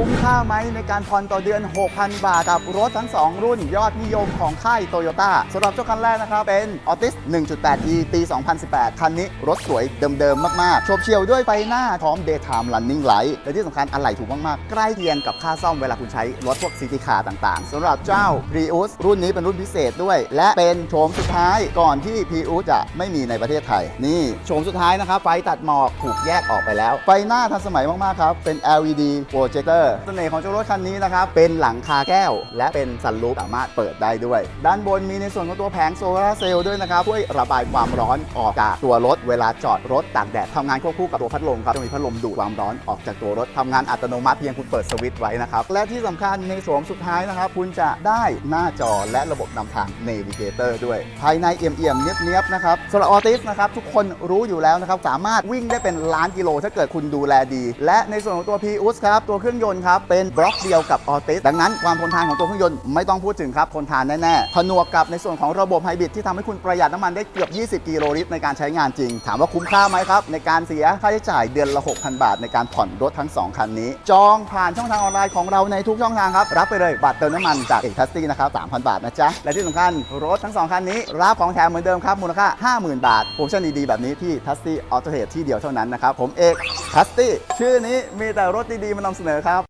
คุ้มค่าไหมในการผ่อนต่อเดือน 6,000 บาท กับรถทั้ง 2 รุ่นยอดนิยมของค่ายโตโยต้าสำหรับเจ้าคันแรกนะครับ เป็น Altis 1.8e ปี 2018 คันนี้รถสวยเดิมๆ มากๆโฉบเฉี่ยวด้วยไฟหน้าพร้อม Daytime Running Light และที่สำคัญอะไหล่ถูกมากๆ ใกล้เคียงกับค่าซ่อมเวลาคุณใช้รถพวกซิตี้คาร์ต่างๆสำหรับเจ้า Prius รุ่นนี้เป็นรุ่นพิเศษด้วย และเป็นโฉมสุดท้ายก่อนที่ Prius จะไม่มีในประเทศไทย นี่โฉมสุดท้ายนะครับไฟตัดหมอกถูกแยกออกไปแล้ว ไฟหน้าทันสมัยมากๆครับเป็น LED projector เสน่ห์ของเจ้ารถคันนี้นะครับ เป็นหลังคาแก้ว และเป็นสันลูปสามารถเปิดได้ด้วย ด้านบนมีในส่วนของตัวแผงโซลาร์เซลล์ด้วยนะครับช่วยระบายความร้อนออกจากตัวรถ เวลาจอดรถตากแดดทำงานควบคู่กับตัวพัดลมครับจะมีพัดลมดูดความร้อนออกจากตัวรถทำงานอัตโนมัติเพียงคุณเปิดสวิตช์ไว้นะครับและที่สำคัญในโฉมสุดท้ายนะครับ คุณจะได้หน้าจอและระบบนำทาง Navigator ด้วย ภายในเอี่ยมๆเนียบๆนะครับสำหรับออติสนะครับทุกคนรู้อยู่แล้วนะครับสามารถวิ่งได้เป็นล้านกิโลถ้าเกิดคุณดูแลดี และในส่วนของตัว p ีอุสครับตัวเครื่องยนตครับ เป็นบล็อกเดียวกับออติสดังนั้นความทนทานของตัวเครื่องยนต์ไม่ต้องพูดถึงครับทนทานแน่ๆผนวกกับในส่วนของระบบไฮบริดที่ทำให้คุณประหยัดน้ำมันได้เกือบ 20 กิโลลิตรในการใช้งานจริง ถามว่าคุ้มค่าไหมครับ ในการเสียค่าใช้จ่ายเดือนละ 6,000 บาท ในการผ่อนรถทั้ง 2 คันนี้ จองผ่านช่องทางออนไลน์ของเราในทุกช่องทางครับ รับไปเลยบัตรเติมน้ำมันจากเอกทัสตี้นะครับ 3,000 บาทนะจ๊ะ และที่สำคัญรถทั้ง 2 คันนี้ รับของแถมเหมือนเดิมครับมูลค่า 50,000 บาทโปรโมชั่นดีๆแบบนี้ที่ทัสตี้ออโตเทรดที่เดียวเท่านั้นนะครับผมเอกทัสตี้ชื่อนี้มีแต่รถดีๆมานำเสนอครับ